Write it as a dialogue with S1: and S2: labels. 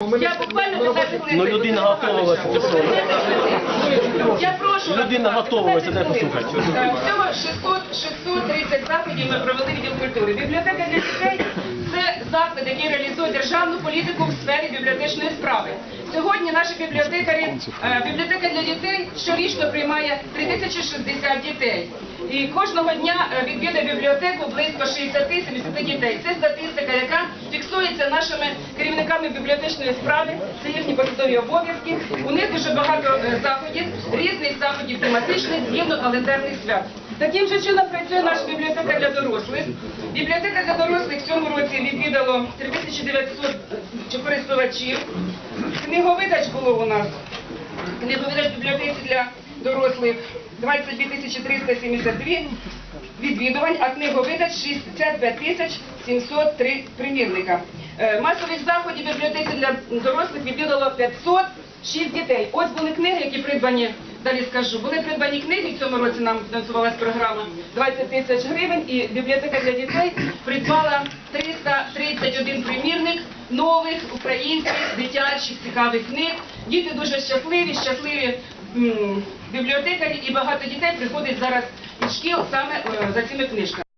S1: Я буквально 15 хвилин.
S2: Ну, людина готова вас послухати.
S1: Я прошу.
S2: Людина готова вас
S1: 15
S2: послухати.
S1: Всього 600, 630 заходів ми провели відділ культури. Бібліотека для дітей це заклад, який реалізує державну політику в сфері бібліотечної справи. Сьогодні наші бібліотекарі, е, бібліотека для дітей щорічно приймає 3060 дітей. І кожного дня е, відвідує бібліотеку близько 60-70 дітей. Це статистика, яка фіксується нашими керівниками бібліотечної справи. Це їхні посадові обов'язки. У них дуже багато е, заходів, різних заходів тематичних, згідно календарних свят. Таким же чином працює наша бібліотека для дорослих. Бібліотека для дорослих в цьому році відвідало 3900 користувачів. Книговидач було у нас Книговидач в бібліотеці для дорослих 22 372 відвідувань, а книговидач 62 тисяч 703 примірника. Е, Масових заходів бібліотеці для дорослих відвідало 506 дітей. Ось були книги, які придбані, далі скажу, були придбані книги, в цьому році нам фінансувалась програма 20 тисяч гривень, і бібліотека для дітей придбала 331 примірник нових українських дитячих цікавих книг. Діти дуже щасливі, щасливі бібліотекарі і багато дітей приходять зараз із шкіл саме е, за цими книжками.